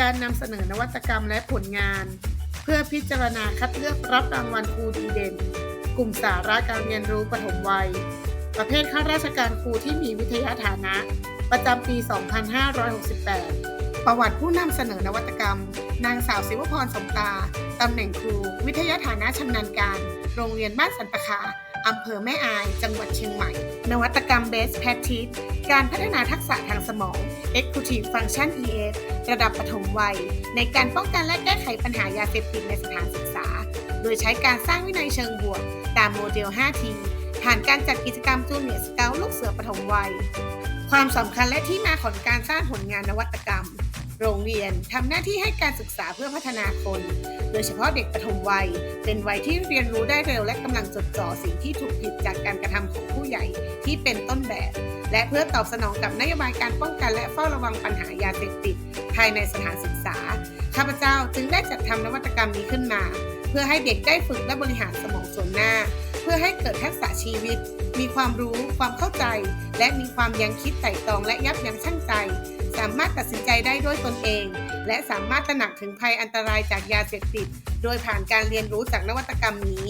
การนำเสนอนวัตกรรมและผลงาน เพื่อพิจารณาคัดเลือกรับรางวัลครูดีเด่น กลุ่มสาระการเรียนรู้ปฐมวัย ประเภทข้าราชการครูที่มีวิทยาฐานะ ประจำปี 2568 ประวัติผู้นำเสนอนวัตกรรม นางสาวศิวพรสมตาตำแหน่งครู วิทยาฐานะชำนาญการ โรงเรียนบ้านสันปะคาอำเภอแม่อาย จังหวัดเชียงใหม่ นวัตกรรม Best Practice การพัฒนาทักษะทางสมอง Executive Function ES ระดับปฐมวัย ในการป้องกันและแก้ไขปัญหายาเสพติดในสถานศึกษา โดยใช้การสร้างวินัยเชิงบวก ตามโมเดล 5T ผ่านการจัดกิจกรรมจูเนียร์สเกลลูกเสือปฐมวัย ความสำคัญและที่มาของการสร้างผลงานนวัตกรรม โรงเรียนทำหน้าที่ให้การศึกษาเพื่อพัฒนาคน โดยเฉพาะเด็กปฐมวัย เป็นวัยที่เรียนรู้ได้เร็วและกำลังจดจ่อสิ่งที่ถูกผิดจากการกระทำของผู้ใหญ่ที่เป็นต้นแบบ และเพื่อตอบสนองกับนโยบายการป้องกันและเฝ้าระวังปัญหายาเสพติด ภายในสถานศึกษา ข้าพเจ้าจึงได้จัดทำนวัตกรรมนี้ขึ้นมา เพื่อให้เด็กได้ฝึกและบริหารสมองส่วนหน้า เพื่อให้เกิดทักษะชีวิต มีความรู้ ความเข้าใจ และมีความยังคิดไต่ตรองและยับยั้งชั่งใจามารถตัดสินใจได้ด้วยตนเอง และสามารถตระหนักถึงภัยอันตรายจากยาเสพติด โดยผ่านการเรียนรู้จากนวัตกรรมนี้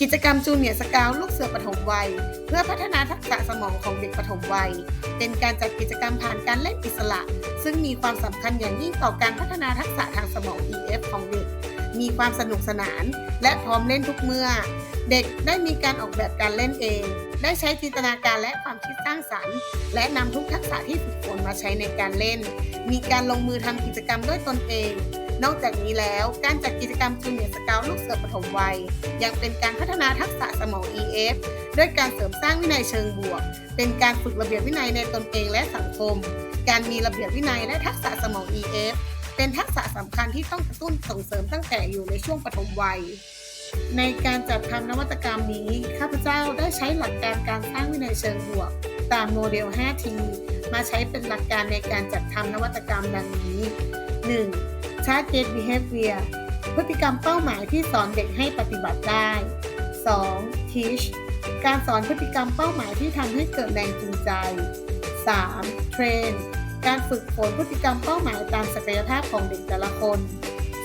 กิจกรรมจูเนียร์สกาวลูกเสือปฐมวัย เพื่อพัฒนาทักษะสมองของเด็กปฐมวัย เป็นการจัดกิจกรรมผ่านการเล่นอิสระ ซึ่งมีความสำคัญอย่างยิ่งต่อการพัฒนาทักษะทางสมอง EF ของเด็ก มีความสนุกสนาน และพร้อมเล่นทุกเมื่อ เด็กได้มีการออกแบบการเล่นเอง ได้ใช้จินตนาการและความคิดสร้างสรรค์ และนำทุกทักษะที่ฝึกฝนมาใช้ในการเล่น มีการลงมือทำกิจกรรมด้วยตนเอง นอกจากนี้แล้วการจัดกิจกรรมจูเนียร์สเกลลูกเสือปฐมวัย ยังเป็นการพัฒนาทักษะสมอง EF ด้วยการเสริมสร้างวินัยเชิงบวก เป็นการฝึกระเบียบวินัยในตนเองและสังคม การมีระเบียบวินัยและทักษะสมอง EF เป็นทักษะสำคัญที่ต้องกระตุ้นส่งเสริมตั้งแต่อยู่ในช่วงปฐมวัย ในการจัดทำนวัตกรรมนี้ ข้าพเจ้าได้ใช้หลักการการสร้างวินัยเชิงบวก ตามโมเดล 5T มาใช้เป็นหลักการในการจัดทำนวัตกรรมดังนี้ 1. Target Behavior พฤติกรรมเป้าหมายที่สอนเด็กให้ปฏิบัติได้ 2. Teach การสอนพฤติกรรมเป้าหมายที่ทำให้เกิดแรงจูงใจ 3. Train การฝึกฝนพฤติกรรมเป้าหมายตามศักยภาพของเด็กแต่ละคน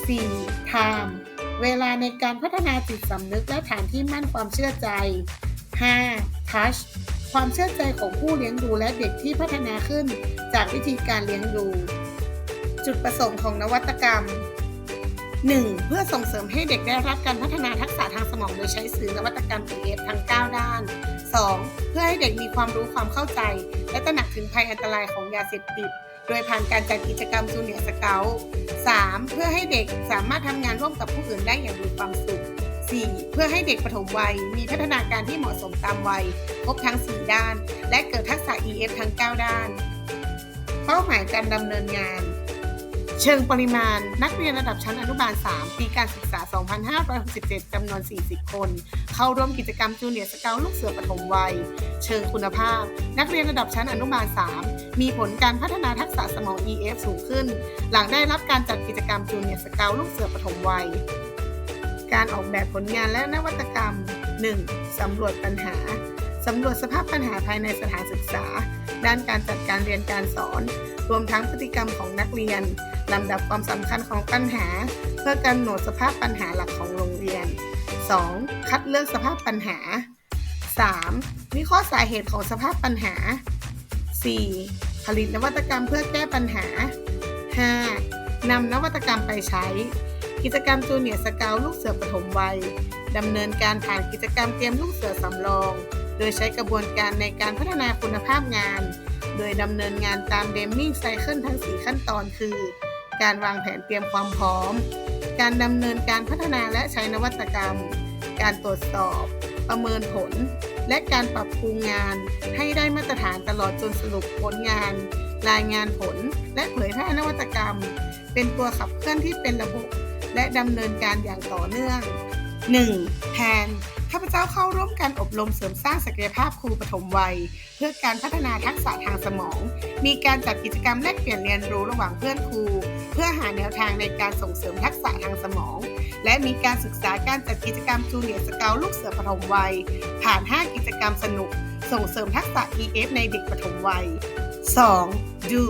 4. Time เวลาในการพัฒนาจิตสำนึกและฐานที่มั่นความเชื่อใจ 5. Touch ความเชื่อใจของผู้เลี้ยงดูและเด็กที่พัฒนาขึ้นจากวิธีการเลี้ยงดู จุดประสงค์ของนวัตกรรม 1. เพื่อส่งเสริมให้เด็กได้รับการพัฒนาทักษะทางสมองโดยใช้สื่อนวัตกรรม EF ทั้ง 9 ด้าน 2. เพื่อให้เด็กมีความรู้ความเข้าใจ และตระหนักถึงภัยอันตรายของยาเสพติด โดยผ่านการจัดกิจกรรมจูเนียร์สเกล 3. เพื่อให้เด็กสามารถทำงานร่วมกับผู้อื่นได้อย่างมีความสุข 4. เพื่อให้เด็กปฐมวัย มีพัฒนาการที่เหมาะสมตามวัย ครบทั้ง 4 ด้าน และเกิดทักษะ EF ทั้ง 9 ด้าน เป้าหมายการดำเนินงาน เชิงปริมาณนักเรียนระดับชั้นอนุบาล 3 ปีการศึกษา 2567 จำนวน 40 คน เข้าร่วมกิจกรรมจูเนียร์สเกลลูกเสือปฐมวัย เชิงคุณภาพ นักเรียนระดับชั้นอนุบาล 3 มีผลการพัฒนาทักษะสมอง EF สูงขึ้น หลังได้รับการจัดกิจกรรมจูเนียร์สเกลลูกเสือปฐมวัย การออกแบบผลงานและนวัตกรรม 1. สำรวจปัญหา สำรวจสภาพปัญหาภายในสถานศึกษา ด้านการจัดการเรียนการสอน รวมทั้งพฤติกรรมของนักเรียนลำดับความสำคัญของปัญหา เพื่อกำหนดสภาพปัญหาหลักของโรงเรียน 2. คัดเลือกสภาพปัญหา 3. วิเคราะห์สาเหตุของสภาพปัญหา 4. ผลิตนวัตกรรมเพื่อแก้ปัญหา 5. นำนวัตกรรมไปใช้ กิจกรรมจูเนียร์สเกลลูกเสือปฐมวัยดำเนินการผ่านกิจกรรมเตรียมลูกเสือสำรอง โดยใช้กระบวนการในการพัฒนาคุณภาพงาน โดยดำเนินงานตามเดมมิ่งไซเคิลทั้ง 4 ขั้นตอนคือ การวางแผนเตรียมความพร้อม การดำเนินการพัฒนาและใช้นวัตกรรม การตรวจสอบ ประเมินผล และการปรับปรุงงานให้ได้มาตรฐานตลอดจนสรุปผลงาน รายงานผล และเผยแพร่นวัตกรรม เป็นตัวขับเคลื่อนที่เป็นระบบ และดำเนินการอย่างต่อเนื่อง 1. แทน ข้าพเจ้าเข้าร่วมการอบรมเสริมสร้างศักยภาพครูปฐมวัย เพื่อการพัฒนาทักษะทางสมอง มีการจัดกิจกรรมแลกเปลี่ยนเรียนรู้ระหว่างเพื่อนครู เพื่อหาแนวทางในการส่งเสริมทักษะทางสมอง และมีการศึกษาการจัดกิจกรรมจูเนียร์สเกลลูกเสือปฐมวัย ผ่าน 5 กิจกรรมสนุก ส่งเสริมทักษะ EF ในเด็กปฐมวัย 2. Do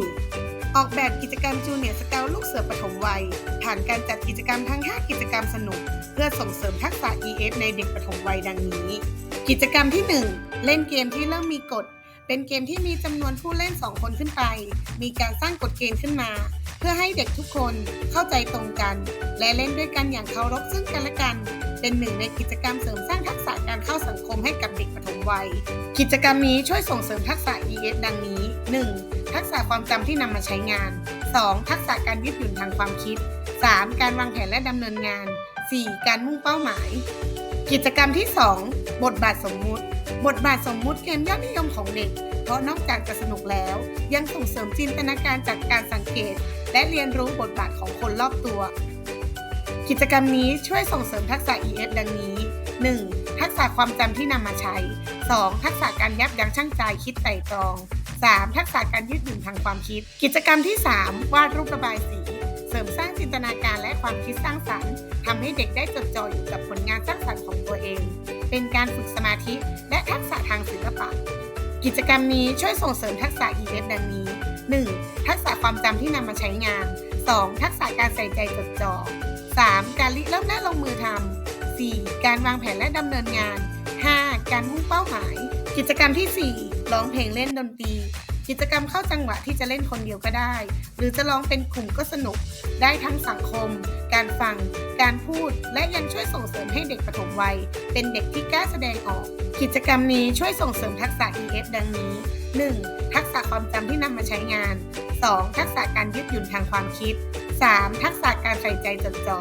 ออกแบบกิจกรรมจูเนียร์สเกลลูกเสือปฐมวัย ผ่านการจัดกิจกรรมทั้ง 5 กิจกรรมสนุก เพื่อส่งเสริมทักษะ EF ในเด็กปฐมวัยดังนี้ กิจกรรมที่ 1 เล่นเกมที่เริ่มมีกฎ เป็นเกมที่มีจำนวนผู้เล่น 2 คนขึ้นไป มีการสร้างกฎเกณฑ์ขึ้นมา เพื่อให้เด็กทุกคนเข้าใจตรงกัน และเล่นด้วยกันอย่างเคารพซึ่งกันและกัน เป็นหนึ่งในกิจกรรมเสริมสร้างทักษะการเข้าสังคมให้กับเด็กปฐมวัย กิจกรรมนี้ช่วยส่งเสริมทักษะ EF ดังนี้ 1. ทักษะความจำที่นำมาใช้งาน 2. ทักษะการยืดหยุ่นทางความคิด 3. การวางแผนและดำเนินงาน 4. การมุ่งเป้าหมาย กิจกรรมที่ 2 บทบาทสมมุติ บทบาทสมมุติเกมยอดนิยมของเด็ก เพราะนอกจากจะสนุกแล้ว ยังส่งเสริมจินตนาการจากการสังเกต และเรียนรู้บทบาทของคนรอบตัว กิจกรรมนี้ช่วยส่งเสริมทักษะ EF ดังนี้ 1. ทักษะความจำที่นำมาใช้ 2. ทักษะการยับยั้งชั่งใจคิดไตร่ตรอง 3. ทักษะการยืดหยุ่นทางความคิด กิจกรรมที่ 3 วาดรูประบายสี เสริมสร้างจินตนาการและความคิดสร้างสรรค์ทำให้เด็กได้จดจ่ออยู่กับผลงานสร้างสรรค์ของตัวเอง เป็นการฝึกสมาธิและทักษะทางศิลปะ กิจกรรมนี้ช่วยส่งเสริมทักษะ EF ดังนี้ 1. ทักษะความจำที่นำมาใช้งาน 2. ทักษะการใส่ใจจดจ่อ 3. การริเริ่มและลงมือทำ 4. การวางแผนและดำเนินงาน 5. การมุ่งเป้าหมาย กิจกรรมที่ 4 ร้องเพลงเล่นดนตรี กิจกรรมเข้าจังหวะที่จะเล่นคนเดียวก็ได้ หรือจะร้องเป็นกลุ่มก็สนุก ได้ทั้งสังคม การฟัง การพูด และยังช่วยส่งเสริมให้เด็กปฐมวัย เป็นเด็กที่กล้าแสดงออก กิจกรรมนี้ช่วยส่งเสริมทักษะ EF ดังนี้ 1. ทักษะความจำที่นำมาใช้งาน 2. ทักษะการยืดหยุ่นทางความคิด 3. ทักษะการใส่ใจจดจ่อ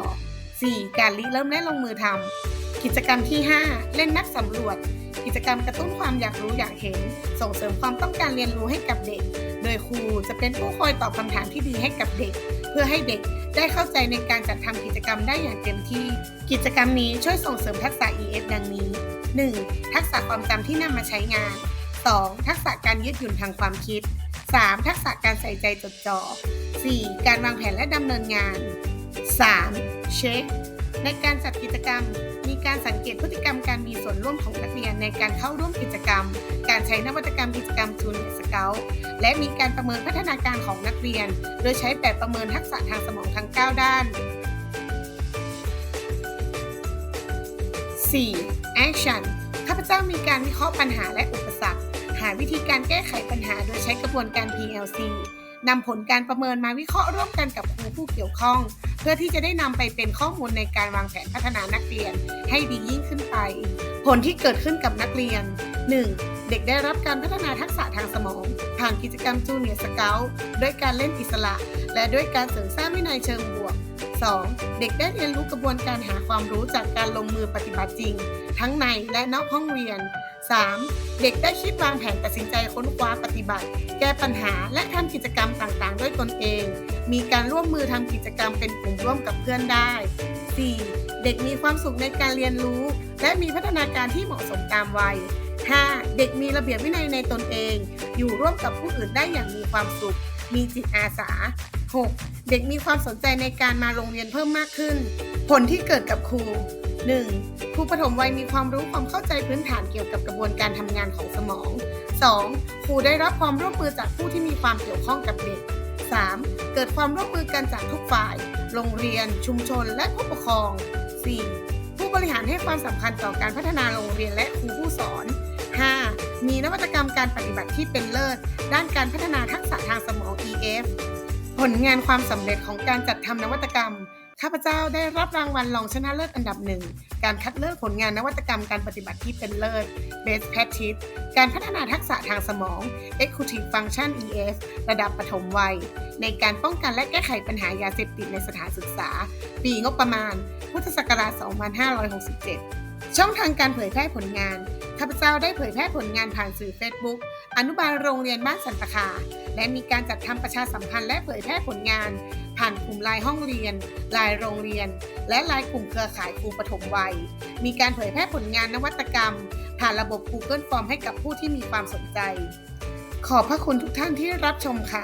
4. การริเริ่มและลงมือทำกิจกรรมที่ 5 เล่นนักสำรวจ กิจกรรมกระตุ้นความอยากรู้อยากเห็น ส่งเสริมความต้องการเรียนรู้ให้กับเด็ก โดยครูจะเป็นผู้คอยตอบคำถามที่ดีให้กับเด็ก เพื่อให้เด็กได้เข้าใจในการจัดทำกิจกรรมได้อย่างเต็มที่ กิจกรรมนี้ช่วยส่งเสริมทักษะ EF ดังนี้ 1. ทักษะความจำที่นำมาใช้งาน 2. ทักษะการยืดหยุ่นทางความคิด 3. ทักษะการใส่ใจจดจ่อ 4. การวางแผนและดำเนินงาน 3. เช็ค ในการจัดกิจกรรม มีการสังเกตพฤติกรรมการมีส่วนร่วมของนักเรียนในการเข้าร่วมกิจกรรม การใช้นวัตกรรมกิจกรรมจูเนสเกลและมีการประเมินพัฒนาการของนักเรียน โดยใช้แบบประเมินทักษะทางสมองทั้ง 9 ด้าน 4. Action ข้าพเจ้ามีการวิเคราะห์ปัญหาและอุปสรรค หาวิธีการแก้ไขปัญหาโดยใช้กระบวนการ PLC นำผลการประเมินมาวิเคราะห์ร่วมกันกับครูผู้เกี่ยวข้อง เพื่อที่จะได้นำไปเป็นข้อมูลในการวางแผนพัฒนานักเรียน ให้ดียิ่งขึ้นไป ผลที่เกิดขึ้นกับนักเรียน 1. เด็กได้รับการพัฒนาทักษะทางสมอง ผ่านกิจกรรมจูเนียร์สเกลด้วยการเล่นอิสระ และด้วยการเสริมสร้างวินัยเชิงบวก 2. เด็กได้เรียนรู้กระบวนการหาความรู้จากการลงมือปฏิบัติจริง ทั้งในและนอกห้องเรียน 3. เด็กได้คิดวางแผนตัดสินใจค้นคว้าปฏิบัติ แก้ปัญหาและทำกิจกรรมต่างๆ ด้วยตนเอง มีการร่วมมือทำกิจกรรมเป็นกลุ่มร่วมกับเพื่อนได้ 4. เด็กมีความสุขในการเรียนรู้ และมีพัฒนาการที่เหมาะสมตามวัย 5. เด็กมีระเบียบวินัยในตนเอง อยู่ร่วมกับผู้อื่นได้อย่างมีความสุข มีจิตอาสา 6. เด็กมีความสนใจในการมาโรงเรียนเพิ่มมากขึ้น ผลที่เกิดกับครู 1. ครูปฐมวัยมีความรู้ความเข้าใจพื้นฐานเกี่ยวกับกระบวนการทำงานของสมอง 2. ครูได้รับความร่วมมือจากผู้ที่มีความเกี่ยวข้องกับเด็ก 3. เกิดความร่วมมือกันจากทุกฝ่าย โรงเรียน ชุมชน และผู้ปกครอง 4. ผู้บริหารให้ความสำคัญต่อการพัฒนาโรงเรียนและครูผู้สอน 5. มีนวัตกรรมการปฏิบัติที่เป็นเลิศ ด้านการพัฒนาทักษะทางสมอง EF ผลงานความสำเร็จของการจัดทำนวัตกรรม ข้าพเจ้าได้รับรางวัลรองชนะเลิศอันดับหนึ่ง การคัดเลือกผลงานนวัตกรรมการปฏิบัติที่เป็นเลิศ Best Practice การพัฒนาทักษะทางสมอง Executive Function EF ระดับปฐมวัย ในการป้องกันและแก้ไขปัญหายาเสพติดในสถานศึกษา ปีงบประมาณ พุทธศักราช 2567 ช่องทางการเผยแพร่ผลงาน ข้าพเจ้าได้เผยแพร่ผลงานผ่านสื่อ Facebook อนุบาลโรงเรียนบ้านสันปะคาและมีการจัดทำประชาสัมพันธ์และเผยแพร่ผลงาน ผ่านกลุ่มไลน์ห้องเรียนไลน์โรงเรียน และไลน์กลุ่มเครือข่ายครูปฐมวัย มีการเผยแพร่ผลงานนวัตกรรม ผ่านระบบ Google Form ให้กับผู้ที่มีความสนใจ ขอบพระคุณทุกท่านที่รับชมค่ะ